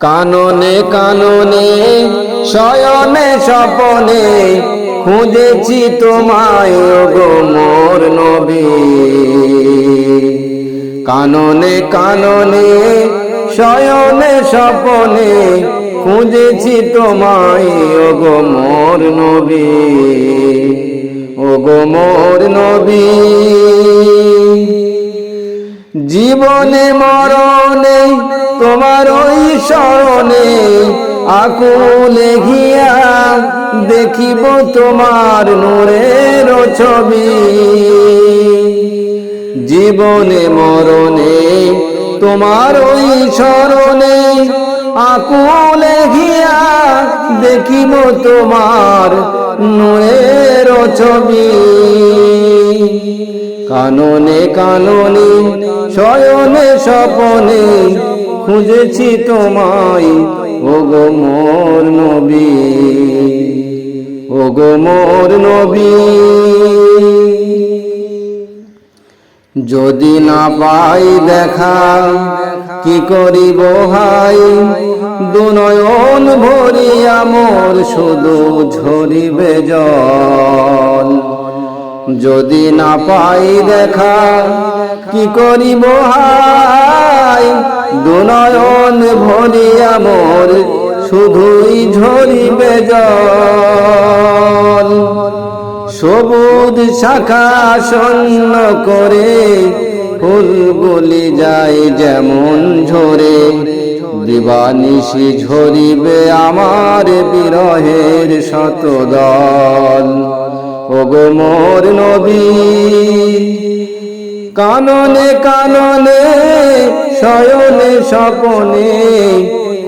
কাননে কাননে, শয়নে স্বপনে খুঁজেছি তোমায় গো মোর নবী। কাননে কাননে, শয়নে স্বপনে খুঁজেছি তোমায় গো মোর নবী। ও গো মোর নবী। জীবনে মরণে, তোমার ওই স্মরণে আকুলে ঘিয়া দেখিব তোমার নূরের ছবি। জীবনে মরণে, তোমার ওই স্মরণে আকুলে ঘিয়া দেখিব তোমার নূরের ছবি। কাননে কাননে, শয়নে স্বপনে খুঁজেছি তোমায়। ও গো মোর নবী ও গো মোর নবী। যদি না পাই দেখা, কি করিব হাই? দুনয়ন ভরিয়া মোর শুধু ঝরিবে জল। যদি না পাই দেখা, কি করিব হাই? দুনয়ন ভরিয়া মোর, শুধুই ঝরিবে জল। সবুজ শাখা শূন্য করে, ফুলগুলি যায় যেমন ঝরে। দিবানিশি ঝরিবে আমার বিরহের শতদল ওগো মোর নবী, কাননে কাননে, শয়নে স্বপনে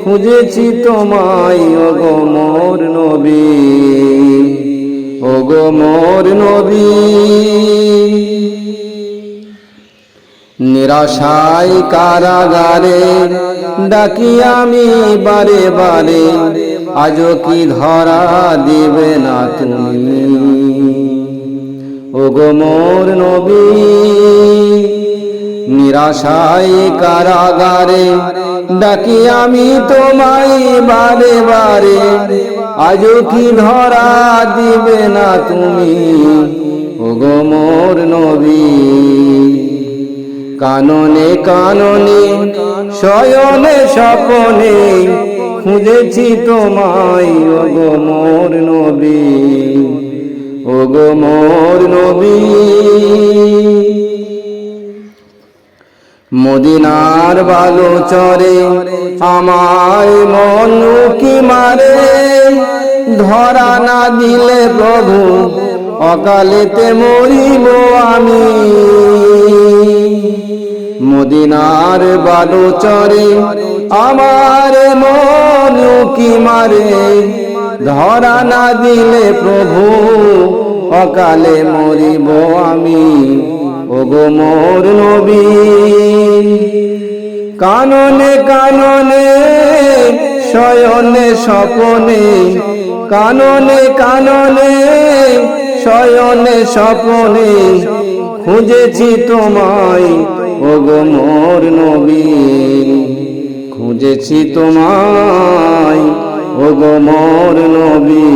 খুঁজেছি তোমায়, ওগো মোর নবী। ওগো মোর নবী, নিরাশায় কারাগারে ডাকি আমি বারে বারে, আজও কি ধরা দিবে না তুমি? ওগো মোর নবী, নিরাশায় কারাগারে ডাকি আমি তোমায় বারে বারে। আজও কি ধরা দিবে না তুমি, ওগো মোর নবী? কাননে কাননে, শয়নে স্বপনে খুঁজেছি তোমায়, ওগো মোর নবী। মোর নবী। মদিনার বালো চরে আমায় মন কি মারে। ধরা না দিলে প্রভু, অকালেতে মরিব আমি। মদিনার বালো চরে আমার মন কি মারে। ধরা না দিলে প্রভু অকালে মরিব আমি। ওগো মোর নবী, কাননে কাননে, শয়নে স্বপনে, কাননে কাননে, শয়নে স্বপনে খুঁজেছি তোমায়, ওগো মোর নবী। খুঁজেছি তোমায়, ওগো মোর নবী।